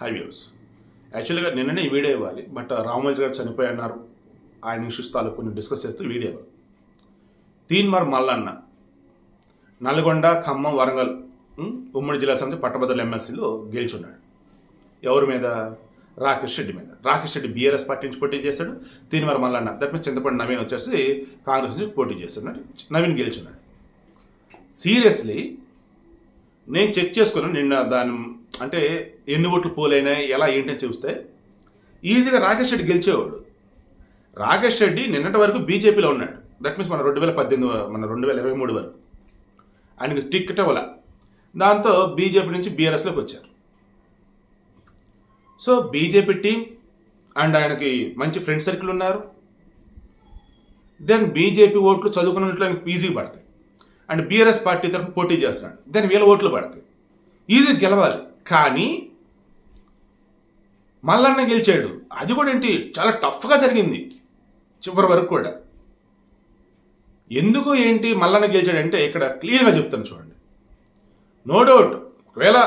High views. యాక్చువల్గా నిన్ననే video ఇవ్వాలి బట్ రామోజీ గారు చనిపోయి అన్నారు ఆయన ఇష్యూస్ తాలూకు కొన్ని డిస్కస్ చేస్తూ వీడియో ఇవ్వాలి. తీన్మార్ మల్లన్న నల్గొండ ఖమ్మం వరంగల్ ఉమ్మడి జిల్లా సమితి పట్టభద్రుల ఎమ్మెల్సీలో గెలుచున్నాడు. ఎవరి మీద? రాకేష్ రెడ్డి మీద. రాకేష్ రెడ్డి బీఆర్ఎస్ పార్టీ నుంచి పోటీ చేశాడు. తీన్మార్ మల్లన్న దట్ మీన్స్ చింతపండి నవీన్ వచ్చేసి కాంగ్రెస్ నుంచి పోటీ చేస్తున్నాడు. నవీన్ గెలుచున్నాడు. సీరియస్లీ నేను చెక్ చేసుకున్నాను నిన్న దాని అంటే ఎన్ని ఓట్లు పోలైనాయి ఎలా ఏంటని చూస్తే ఈజీగా రాకేష్ రెడ్డి గెలిచేవాడు. రాకేష్ రెడ్డి నిన్నటి వరకు బీజేపీలో ఉన్నాడు. దట్ మీన్స్ మన రెండు వేల పద్దెనిమిది మన రెండు వేల ఇరవై మూడు వరకు. ఆయనకి టిక్కెట్ ఇవ్వాల దాంతో బీజేపీ నుంచి బీఆర్ఎస్లోకి వచ్చారు. సో బీజేపీ టీం అండ్ ఆయనకి మంచి ఫ్రెండ్ సర్కిల్ ఉన్నారు. దెన్ బీజేపీ ఓట్లు చదువుకున్నట్లు ఆయనకి ఈజీ పడతాయి. అండ్ బీఆర్ఎస్ పార్టీ తరఫున పోటీ చేస్తాడు దెన్ వీళ్ళ ఓట్లు పడతాయి. ఈజీ గెలవాలి. కానీ మల్లన్న గెలిచాడు. అది కూడా ఏంటి? చాలా టఫ్గా జరిగింది. చివరి వరకు కూడా. ఎందుకు ఏంటి మల్లన్న గెలిచాడంటే ఇక్కడ క్లియర్గా చెప్తాను చూడండి. No doubt. ఒకవేళ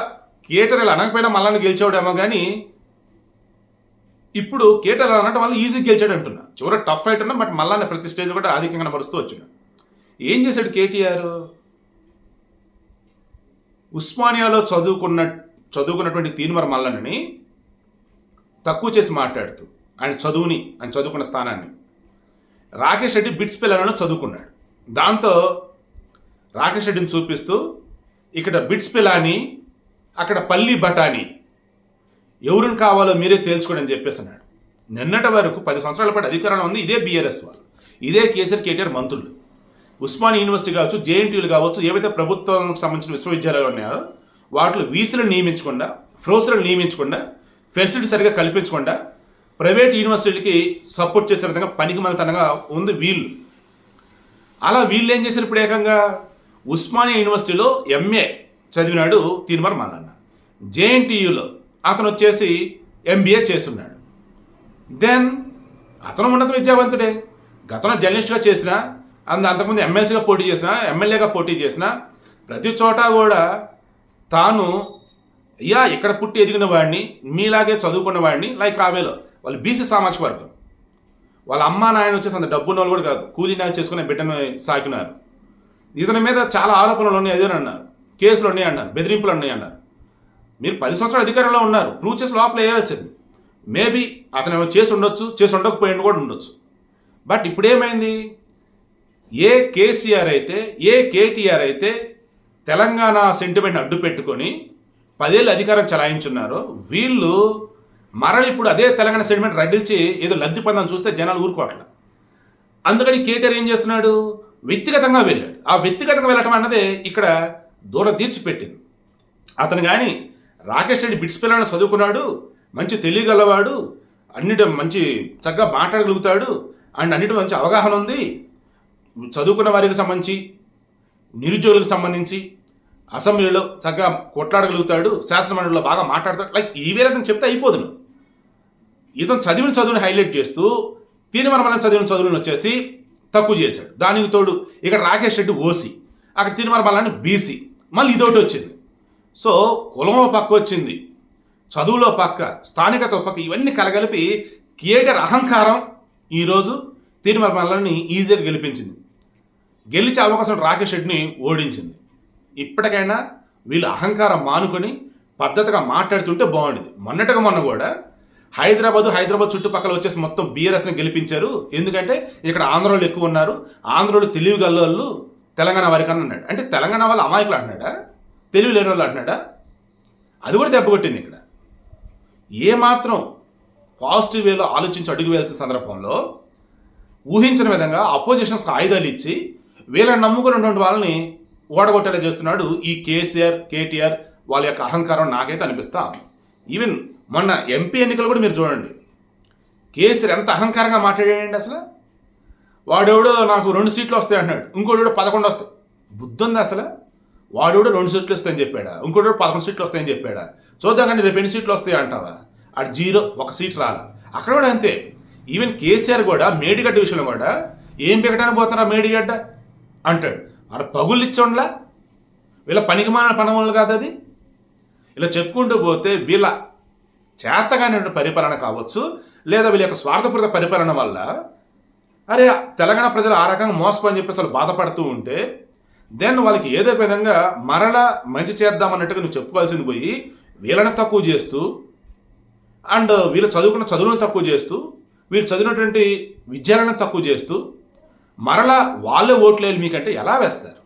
కేటర్ ఇలా అనకపోయినా మల్లన్న గెలిచాడేమో కానీ ఇప్పుడు కేటర్ అనటం వల్ల ఈజీ గెలిచాడు అంటున్నా. చివరి టఫ్ ఫైట్ ఉన్నా బట్ మల్లన్న ప్రతి స్టేజ్ కూడా ఆధిక్యంగా కనబరుస్తూ వచ్చినాడు ఏం చేశాడు కేటీఆర్? ఉస్మానియాలో చదువుకున్న చదువుకున్నటువంటి తీన్మర మల్లన్నని తక్కువ చేసి మాట్లాడుతూ ఆయన చదువుని ఆయన చదువుకున్న స్థానాన్ని. రాకేష్ రెడ్డి బిట్స్ పిల్లలను చదువుకున్నాడు. దాంతో రాకేష్ రెడ్డిని చూపిస్తూ ఇక్కడ బిట్స్ పిలాని అక్కడ పల్లి బఠానీ ఎవరిని కావాలో మీరే తేల్చుకోండి అని చెప్పేసి అన్నాడు. నిన్నటి వరకు పది సంవత్సరాల పాటు అధికారంలో ఉంది ఇదే బీఆర్ఎస్ వాళ్ళు. ఇదే కేసీఆర్ కేటీఆర్ మంత్రులు. ఉస్మాన్ యూనివర్సిటీ కావచ్చు జేఎన్టీయూలు కావచ్చు ఏవైతే ప్రభుత్వానికి సంబంధించిన విశ్వవిద్యాలయాలు ఉన్నాయో వాటిలో వీసులను నియమించకుండా ప్రొఫెసర్లు నియమించకుండా ఫెసిలిటీ సరిగా కల్పించకుండా ప్రైవేట్ యూనివర్సిటీలకి సపోర్ట్ చేసే విధంగా పనికి మలతనంగా ఉంది వీళ్ళు. అలా వీళ్ళు ఏం చేశారు ఇప్పుడు ఏకంగా? ఉస్మానియా యూనివర్సిటీలో ఎంఏ చదివినాడు తీర్మర్ మల్లన్న. జేఎన్టీయూలో అతను వచ్చేసి ఎంబీఏ చేస్తున్నాడు. దెన్ అతను ఉన్నత విద్యావంతుడే. గతంలో జర్నలిస్ట్గా చేసిన అందు అంతకుముందు ఎమ్మెల్సీగా పోటీ చేసిన ఎమ్మెల్యేగా పోటీ చేసిన ప్రతి చోట కూడా తాను అయ్యా ఇక్కడ పుట్టి ఎదిగిన వాడిని మీలాగే చదువుకున్న వాడిని లైక్ ఆవేలో వాళ్ళు బీసీ సామాజిక వర్గం. వాళ్ళ అమ్మ నాయన వచ్చేసి అంత డబ్బు ఉన్న వాళ్ళు కూడా కాదు. కూలీ నాయలు చేసుకునే బిడ్డను సాకినారు. ఇతని మీద చాలా ఆరోపణలు ఉన్నాయి అదే అన్నారు. కేసులు ఉన్నాయి అన్నారు బెదిరింపులు ఉన్నాయి అన్నారు. మీరు పది సంవత్సరాలు అధికారంలో ఉన్నారు. ప్రూవ్ చేసి లోపల వేయాల్సింది. మేబీ అతను ఏమైనా చేసి ఉండొచ్చు చేసి ఉండకపోయింది కూడా ఉండొచ్చు. బట్ ఇప్పుడు ఏమైంది? ఏ కేసీఆర్ అయితే ఏ కేటీఆర్ అయితే తెలంగాణ సెంటిమెంట్ అడ్డు పెట్టుకొని పదేళ్ళు అధికారం చలాయించున్నారు. వీళ్ళు మరల ఇప్పుడు అదే తెలంగాణ సెంటిమెంట్ రగిల్చి ఏదో లబ్ధి పొందని చూస్తే జనాలు ఊరుకోవట్ల. అందుకని కేటీఆర్ ఏం చేస్తున్నాడు? వ్యక్తిగతంగా వెళ్ళాడు. ఆ వ్యక్తిగతంగా వెళ్ళటం అన్నదే ఇక్కడ దూరం తీర్చిపెట్టింది. అతను కానీ రాకేష్ రెడ్డి బిట్స్ పిల్లలను చదువుకున్నాడు మంచి తెలియగలవాడు అన్నిటి మంచి చక్కగా మాట్లాడగలుగుతాడు అండ్ అన్నిటి మంచి అవగాహన ఉంది. చదువుకున్న వారికి సంబంధించి నిరుద్యోగులకు సంబంధించి అసెంబ్లీలో చక్కగా కొట్లాడగలుగుతాడు శాసనమండలిలో బాగా మాట్లాడతాడు. లైక్ ఈ వేరే అతను చెప్తే అయిపోదును. ఇతను చదివిన చదువుని హైలైట్ చేస్తూ తీర్మానం చదివిన చదువులను వచ్చేసి తక్కువ చేశాడు. దానికి తోడు ఇక్కడ రాకేష్ రెడ్డి ఓసీ అక్కడ తీర్మానం బీసీ మళ్ళీ ఇదొకటి వచ్చింది. సో కులం పక్క వచ్చింది చదువులో పక్క స్థానికత పక్క ఇవన్నీ కలగలిపి థియేటర్ అహంకారం ఈరోజు తీర్మానాలని ఈజీగా గెలిపించింది. గెలిచే అవకాశం రాకేష్ రెడ్డిని ఓడించింది. ఇప్పటికైనా వీళ్ళు అహంకారం మానుకొని పద్ధతిగా మాట్లాడుతుంటే బాగుండేది. మొన్నటిగా మొన్న కూడా హైదరాబాద్ హైదరాబాద్ చుట్టుపక్కల వచ్చేసి మొత్తం బీఆర్ఎస్ని గెలిపించారు. ఎందుకంటే ఇక్కడ ఆంధ్రోళ్ళు ఎక్కువ ఉన్నారు. ఆంధ్రోళ్ళు తెలివి గల్లోళ్ళు తెలంగాణ వారికి అని అన్నాడు. అంటే తెలంగాణ వాళ్ళు అమాయకులు అంటున్నాడా? తెలివి లేని వాళ్ళు అంటున్నాడా? అది కూడా దెబ్బకొట్టింది ఇక్కడ. ఏమాత్రం పాజిటివ్ వేలో ఆలోచించి అడుగు వేయాల్సిన సందర్భంలో ఊహించిన విధంగా అపోజిషన్స్కి ఆయుధాలు ఇచ్చి వీళ్ళని నమ్ముకున్నటువంటి వాళ్ళని ఓడగొట్టేలా చేస్తున్నాడు ఈ కేసీఆర్ కేటీఆర్ వాళ్ళ యొక్క అహంకారం నాకైతే అనిపిస్తా ఈవెన్ మొన్న ఎంపీ ఎన్నికలు కూడా మీరు చూడండి. కేసీఆర్ ఎంత అహంకారంగా మాట్లాడాడండి అసలు? వాడెవడో నాకు రెండు సీట్లు వస్తాయి అంటున్నాడు. ఇంకోటి పదకొండు వస్తాయి. బుద్ధి ఉంది అసలు? వాడెవడో రెండు సీట్లు వస్తాయని చెప్పాడా? ఇంకోటి పదకొండు సీట్లు వస్తాయని చెప్పాడా? చూద్దాం కానీ రేపు ఎన్ని సీట్లు వస్తాయి అంటావా? అటు జీరో ఒక సీట్ రాలా. అక్కడ కూడా అంతే. ఈవెన్ కేసీఆర్ కూడా మేడిగడ్డ విషయంలో కూడా ఏం పెట్టడానికి పోతున్నారా మేడిగడ్డ? అంటాడు. అక్కడ పగుళ్ళు ఇచ్చోండ్లా? వీళ్ళ పనికిమాల పనములు కాదు అది? ఇలా చెప్పుకుంటూ పోతే వీళ్ళ చేతగానే పరిపాలన కావచ్చు లేదా వీళ్ళ యొక్క స్వార్థపూరిత పరిపాలన వల్ల అరే తెలంగాణ ప్రజలు ఆ రకంగా మోసపోని చెప్పేసి వాళ్ళు బాధపడుతూ ఉంటే దెన్ వాళ్ళకి ఏదో విధంగా మరలా మంచి చేద్దామన్నట్టుగా నువ్వు చెప్పుకోవాల్సింది పోయి వీళ్ళని తక్కువ చేస్తూ అండ్ వీళ్ళు చదువుకున్న చదువులను తక్కువ చేస్తూ వీళ్ళు చదివినటువంటి విద్యాలను తక్కువ చేస్తూ మరలా వాళ్ళే ఓట్లు మీకంటే ఎలా వేస్తారు?